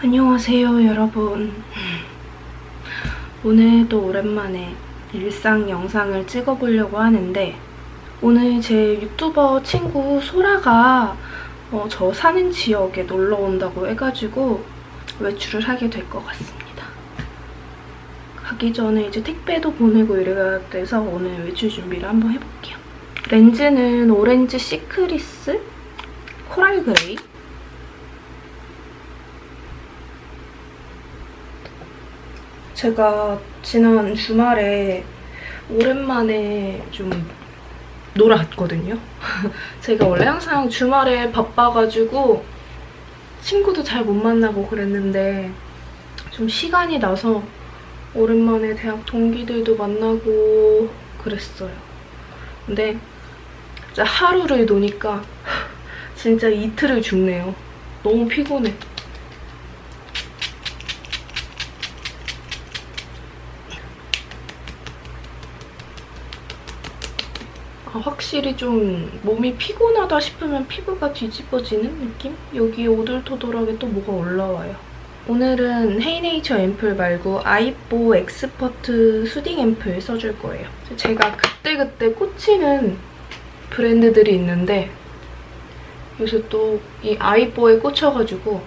안녕하세요, 여러분. 오늘도 오랜만에 일상 영상을 찍어보려고 하는데 오늘 제 유튜버 친구 소라가 어, 저 사는 지역에 놀러 온다고 해가지고 외출을 하게 될 것 같습니다. 가기 전에 이제 택배도 보내고 이래야 돼서 오늘 외출 준비를 한번 해볼게요. 렌즈는 오렌지 시크리스 코랄 그레이 제가 지난 주말에 오랜만에 좀 놀았거든요. 제가 원래 항상 주말에 바빠가지고 친구도 잘 못 만나고 그랬는데 좀 시간이 나서 오랜만에 대학 동기들도 만나고 그랬어요. 근데 진짜 하루를 노니까 진짜 이틀을 죽네요. 너무 피곤해. 확실히 좀 몸이 피곤하다 싶으면 피부가 뒤집어지는 느낌? 여기 오돌토돌하게 또 뭐가 올라와요. 오늘은 헤이네이처 앰플 말고 아이뽀 엑스퍼트 수딩 앰플 써줄 거예요. 제가 그때그때 꽂히는 브랜드들이 있는데 요새 또 이 아이뽀에 꽂혀가지고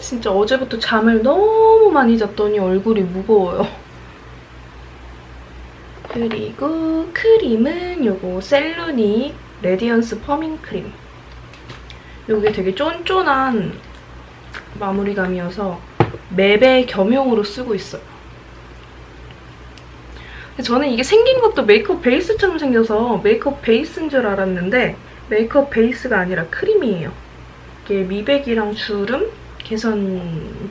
진짜 어제부터 잠을 너무 많이 잤더니 얼굴이 무거워요. 그리고 크림은 요거 셀루니 레디언스 퍼밍 크림. 요게 되게 쫀쫀한 마무리감이어서 맵의 겸용으로 쓰고 있어요. 저는 이게 생긴 것도 메이크업 베이스처럼 생겨서 메이크업 베이스인 줄 알았는데 메이크업 베이스가 아니라 크림이에요. 이게 미백이랑 주름, 개선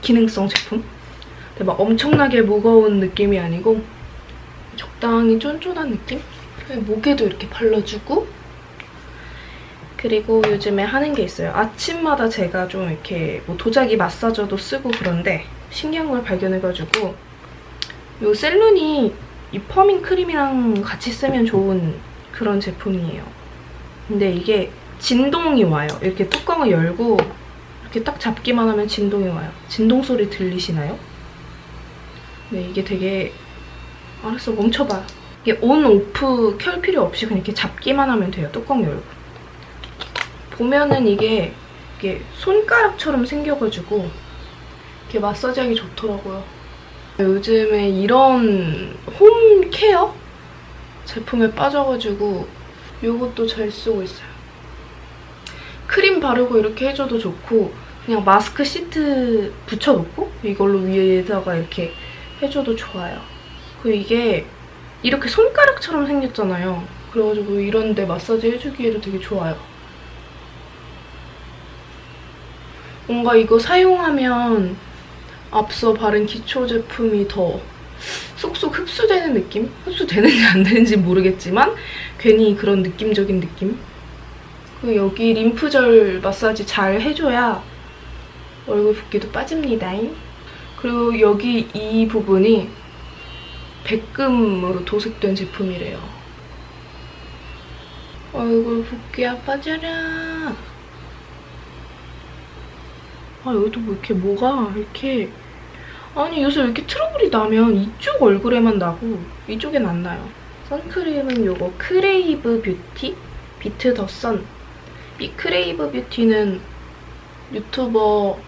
기능성 제품. 막 엄청나게 무거운 느낌이 아니고 적당히 쫀쫀한 느낌? 목에도 이렇게 발라주고 그리고 요즘에 하는 게 있어요. 아침마다 제가 좀 이렇게 뭐 도자기 마사저도 쓰고 그런데 신기한 걸 발견해가지고 이 셀룬이 이 퍼밍 크림이랑 같이 쓰면 좋은 그런 제품이에요. 근데 이게 진동이 와요. 이렇게 뚜껑을 열고 이렇게 딱 잡기만 하면 진동이 와요. 진동 소리 들리시나요? 네, 이게 되게 알았어 멈춰봐. 이게 온, 오프 켤 필요 없이 그냥 이렇게 잡기만 하면 돼요. 뚜껑 열고. 보면은 이게, 이게 손가락처럼 생겨가지고 이렇게 마사지하기 좋더라고요. 요즘에 이런 홈 케어 제품에 빠져가지고 이것도 잘 쓰고 있어요. 크림 바르고 이렇게 해줘도 좋고 그냥 마스크 시트 붙여놓고 이걸로 위에다가 이렇게 해줘도 좋아요. 그리고 이게 이렇게 손가락처럼 생겼잖아요. 그래가지고 이런 데 마사지 해주기에도 되게 좋아요. 뭔가 이거 사용하면 앞서 바른 기초 제품이 더 쏙쏙 흡수되는 느낌? 흡수되는지 안 되는지 모르겠지만 괜히 그런 느낌적인 느낌? 그리고 여기 림프절 마사지 잘 해줘야 얼굴 붓기도 빠집니다. 그리고 여기 이 부분이 백금으로 도색된 제품이래요. 얼굴 붓기야 빠져라. 아 여기도 뭐 이렇게 뭐가 이렇게 아니 요새 이렇게 트러블이 나면 이쪽 얼굴에만 나고 이쪽엔 안 나요. 선크림은 요거 크레이브 뷰티 비트 더 선. 이 크레이브 뷰티는 유튜버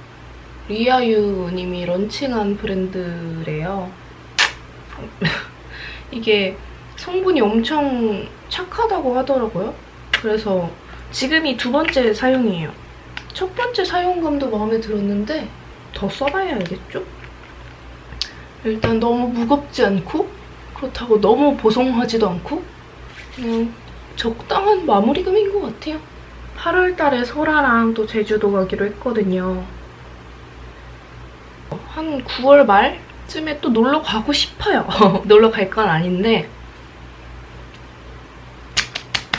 리아유님이 런칭한 브랜드래요. 이게 성분이 엄청 착하다고 하더라고요. 그래서 지금이 두 번째 사용이에요. 첫 번째 사용감도 마음에 들었는데 더 써봐야 알겠죠? 일단 너무 무겁지 않고 그렇다고 너무 보송하지도 않고 그냥 적당한 마무리감인 것 같아요. 8월 달에 소라랑 또 제주도 가기로 했거든요. 한 9월 말 쯤에 또 놀러 가고 싶어요. 놀러 갈 건 아닌데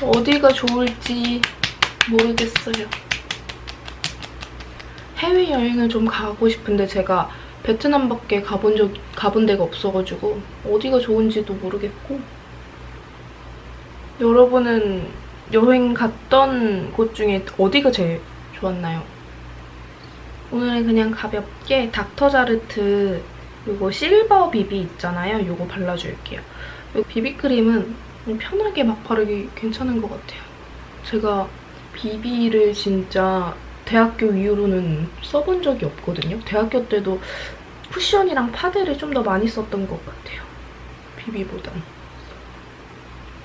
어디가 좋을지 모르겠어요. 해외여행을 좀 가고 싶은데 제가 베트남밖에 가본 적 가본 데가 없어가지고 어디가 좋은지도 모르겠고 여러분은 여행 갔던 곳 중에 어디가 제일 좋았나요? 오늘은 그냥 가볍게 닥터자르트 요거 실버 비비 있잖아요. 요거 발라줄게요. 요 비비크림은 편하게 막 바르기 괜찮은 것 같아요. 제가 비비를 진짜 대학교 이후로는 써본 적이 없거든요. 대학교 때도 쿠션이랑 파데를 좀 더 많이 썼던 것 같아요. 비비보단.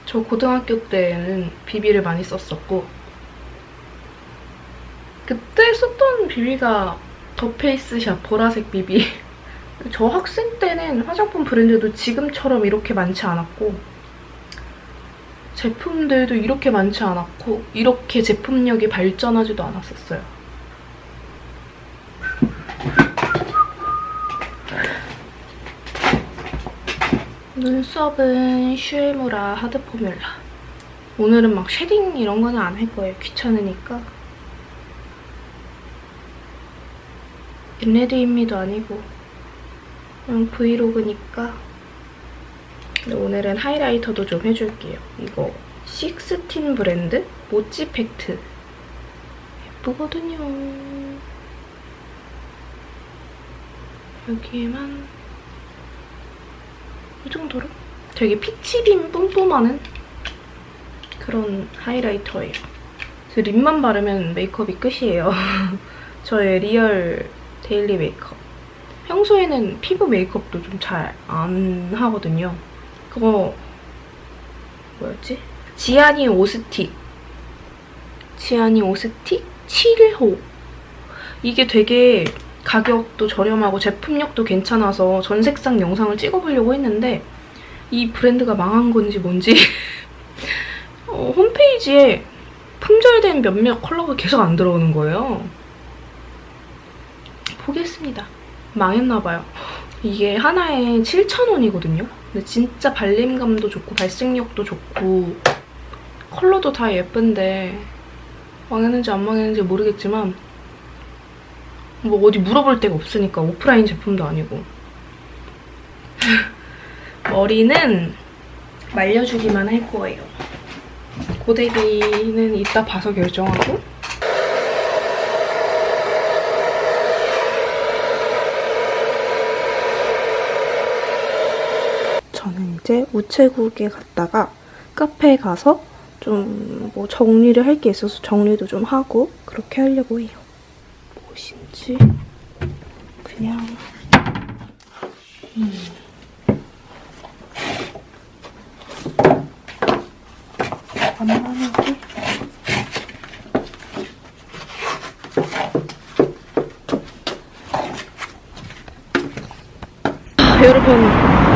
저 고등학교 때는 비비를 많이 썼었고 그때 썼던 비비가 더 페이스 샵 보라색 비비 저 학생 때는 화장품 브랜드도 지금처럼 이렇게 많지 않았고 제품들도 이렇게 많지 않았고 이렇게 제품력이 발전하지도 않았었어요. 눈썹은 슈에무라 하드 포뮬라. 오늘은 막 쉐딩 이런 거는 안 할 거예요. 귀찮으니까. 인레드입미도 아니고 그냥 브이로그니까 근데 오늘은 하이라이터도 좀 해줄게요. 이거 식스틴 브랜드 모찌 팩트 예쁘거든요. 여기에만 이 정도로 되게 피치빔 뿜뿜하는 그런 하이라이터예요. 그 립만 바르면 메이크업이 끝이에요. 저의 리얼 데일리 메이크업. 평소에는 피부 메이크업도 좀 잘 안 하거든요. 그거 뭐였지? 지아니 오스틱. 지아니 오스틱 7호. 이게 되게 가격도 저렴하고 제품력도 괜찮아서 전 색상 영상을 찍어보려고 했는데 이 브랜드가 망한 건지 뭔지 어, 홈페이지에 품절된 몇몇 컬러가 계속 안 들어오는 거예요. 포기했습니다. 망했나봐요. 이게 하나에 7,000원이거든요. 근데 진짜 발림감도 좋고 발색력도 좋고 컬러도 다 예쁜데 망했는지 안 망했는지 모르겠지만 뭐 어디 물어볼 데가 없으니까 오프라인 제품도 아니고 머리는 말려주기만 할 거예요. 고데기는 이따 봐서 결정하고 저는 이제 우체국에 갔다가 카페에 가서 좀 뭐 정리를 할 게 있어서 정리도 좀 하고 그렇게 하려고 해요. 무엇인지 그냥 음. 간단하게 아, 여러분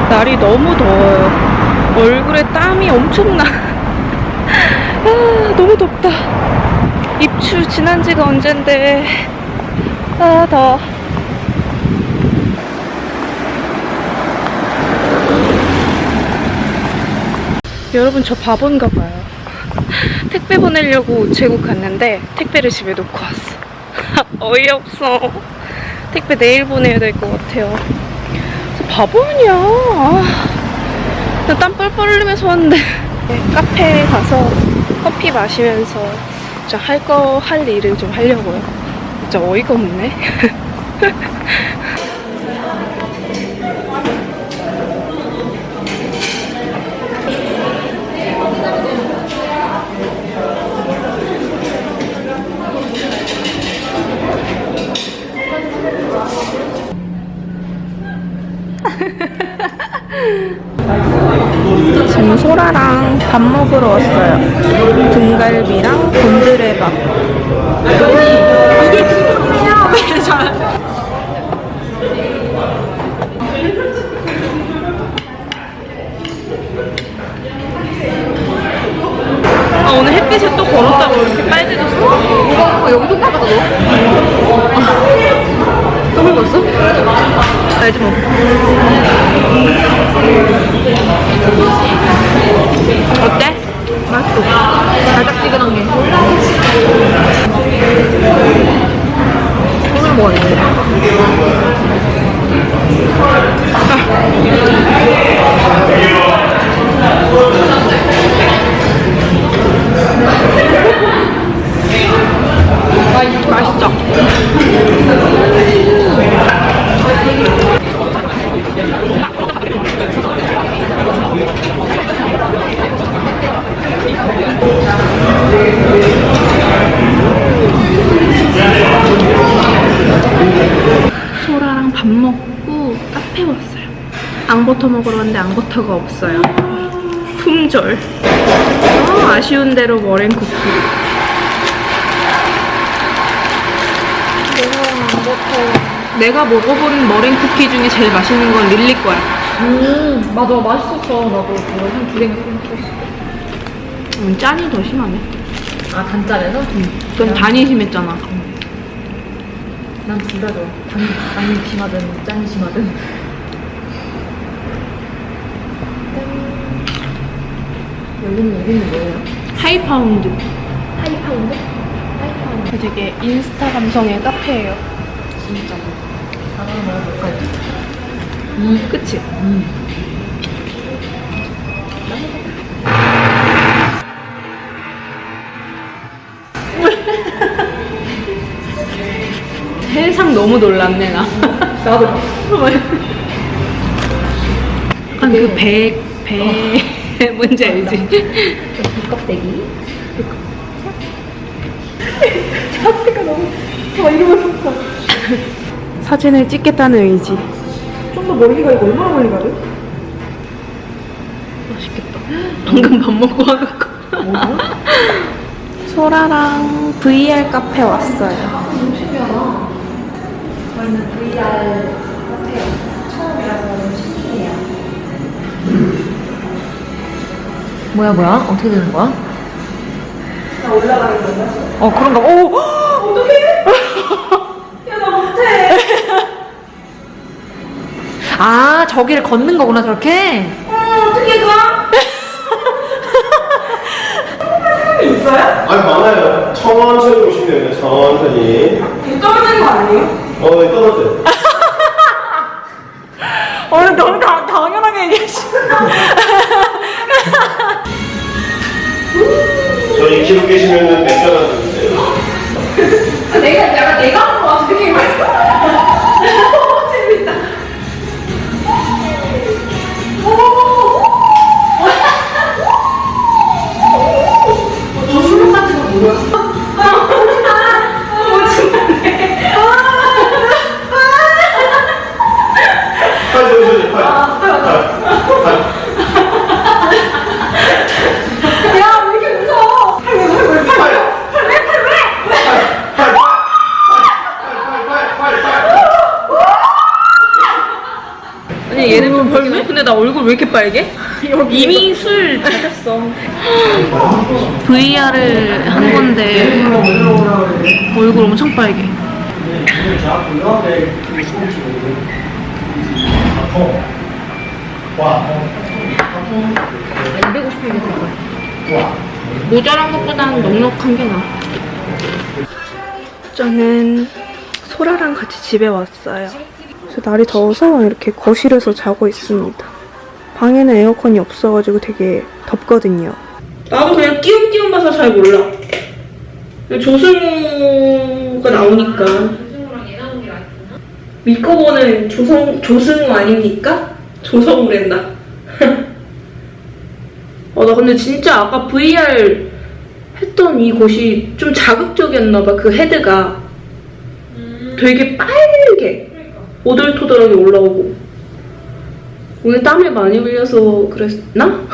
날이 너무 더워요. 얼굴에 땀이 엄청나. 아, 너무 덥다. 입추 지난 지가 언젠데. 아, 더워. 여러분, 저 바본가 봐요. 택배 보내려고 우체국 갔는데 택배를 집에 놓고 왔어. 어이없어. 택배 내일 보내야 될 것 같아요. 저 바보 아니야. 아, 땀 뻘뻘 흘리면서 왔는데. 네, 카페에 가서 커피 마시면서 할 거, 할 일을 좀 하려고요. 진짜 어이가 없네. 밥 먹으러 왔어요. 등갈비랑 곤드레밥. 이게 잘. 아, 오늘 햇빛이 또 걸었다고 이렇게 빨개졌어. 이거 여기 손가락 넣어. 또 긁었어? 알지 뭐. 어때? 맛있어. 달짝지근한 게. 오늘 먹어야지. 아, 맛있어. 앙버터 먹으러 왔는데 앙버터가 없어요. 품절. 아, 아쉬운 대로 머랭 쿠키. 내가 먹어본 머랭 쿠키 중에 제일 맛있는 건 릴리 거야. 음, 맞아. 맛있었어. 나도 그거 한두 개는 끊었어. 음, 짠이 더 심하네. 아, 단짠에서? 응. 그럼 단이 심했잖아. 난 둘 다 좋아. 단, 단이 심하든, 짠이 심하든. 여기는, 여기는 뭐예요? 하이파운드. 하이파운드? 하이파운드. 되게 인스타 감성의 카페예요. 진짜. 하나 먹어볼까요? 음, 그치? 음. 세상 너무 놀랐네, 나. 나도. 약간 그 배, 배, 뭔지 알지? 껍데기. 사진을 찍겠다는 의지. 좀 더 멀리 가, 이거 얼마나 멀리 가죠? 맛있겠다. 방금 밥 먹고 와갖고. 소라랑 VR 카페 왔어요. 저희는 VR 카페 처 뭐야 뭐야? 어떻게 되는 거야? 나 올라가는 건가? 어 그런가? 오! 야, 나 못해. 아 저기를 걷는 거구나 저렇게? 어, 어떻게 가? 사람이 있어요? 아니 많아요. 천천히 오시면 돼요. 천천히. 이거 떨어지는 거 아니에요? 어, 네, 떨어져. 어 너무 다, 당연하게 얘기하시네 계시면은 맥주 얼굴 왜 이렇게 빨개? 이미 술 자셨어. VR을 한 건데 얼굴 엄청 빨개. 모자란 것보다는 넉넉한 게 나아. 저는 소라랑 같이 집에 왔어요. 그래서 날이 더워서 이렇게 거실에서 자고 있습니다. 방에는 에어컨이 없어가지고 되게 덥거든요. 나도 그냥 띄움띄움 봐서 잘 몰라. 조승우가 나오니까. 밀커버는 조성, 조승우 아닙니까? 조성우랜다. 어, 나 근데 진짜 아까 VR 했던 이 곳이 좀 자극적이었나봐, 그 헤드가. 되게 빨개. 오돌토돌하게 올라오고 오늘 땀을 많이 흘려서 그랬나?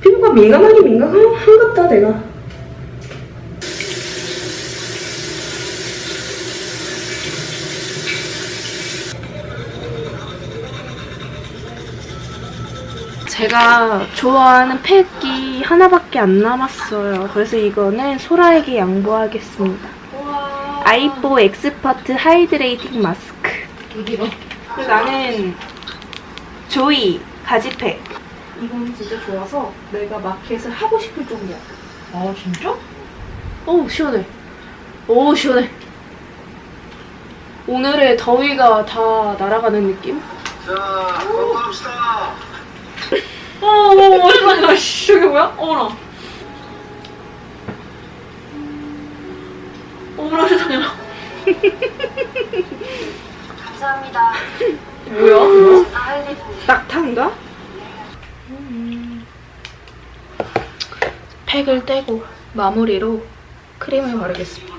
피부가 민감하게 민감한갑다 내가 제가 좋아하는 팩이 하나밖에 안 남았어요. 그래서 이거는 소라에게 양보하겠습니다. 아이뽀 엑스퍼트 하이드레이팅 마스크. 그리고 나는 조이 가지팩. 이건 진짜 좋아서 내가 마켓을 하고 싶을 정도야. 아 진짜? 어우 시원해. 오 시원해. 오늘의 더위가 다 날아가는 느낌? 자, 건강합시다. 어, 어머 오랜만이다. 씨, 이게 뭐야? 어머나. 어머나 세상에나. 감사합니다. 뭐야? 제가 할 일은 낙타인가? 팩을 떼고 마무리로 크림을 바르겠습니다.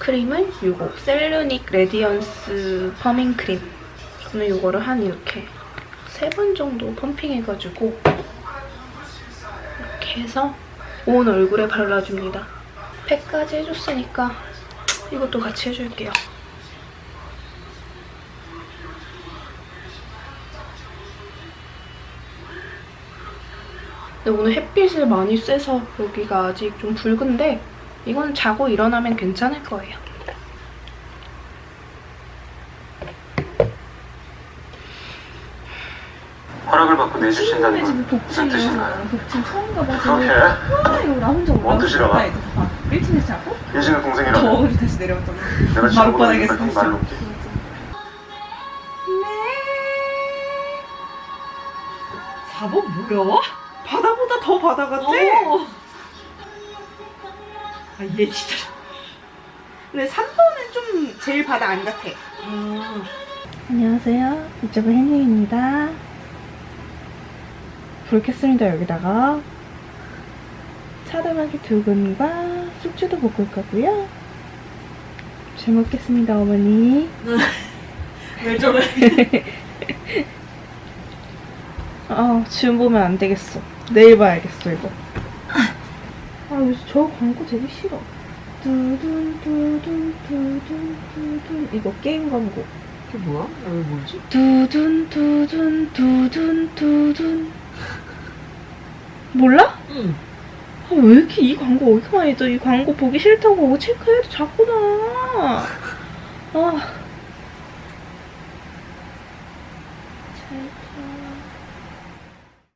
크림은 이거 셀루닉 레디언스 퍼밍 크림. 저는 이거를 한 이렇게 세 번 정도 펌핑해가지고 이렇게 해서 온 얼굴에 발라줍니다. 팩까지 해줬으니까 이것도 같이 해줄게요. 근데 오늘 햇빛을 많이 쐬서 여기가 아직 좀 붉은데 이건 자고 일어나면 괜찮을 거예요. 허락을 받고 내주신다는 건 무슨 뜻인가요? 복층 처음 가봐서 그렇게 아 이거 나 혼자 뭔 뜻이라 봐? 1층에서 자고 예진의 동생이라고 저 어디 다시 내려왔잖아 내가 바로 바닥에서 보는 말로 올게 바보 뭐야? 바다보다 더 바다 같아? 아얘 진짜 근데 3번은 좀 제일 바다 안 같아 안녕하세요. 이쪽은 혜님입니다. 불 켰습니다, 여기다가. 차돌박이 두 근과 숙주도 볶을 거고요. 잘 먹겠습니다, 어머니. 왜 저래? 아, 지금 보면 안 되겠어. 내일 봐야겠어, 이거. 아, 요새 저 광고 되게 싫어. 두둔, 두둔, 두둔, 두둔. 이거 게임 광고. 그게 뭐야? 왜 뭐지? 두둔 두둔 두둔 두둔 몰라? 응 아, 왜 이렇게 이 광고 어디서 많이 떠? 이 광고 보기 싫다고 체크해도 자꾸 나. 아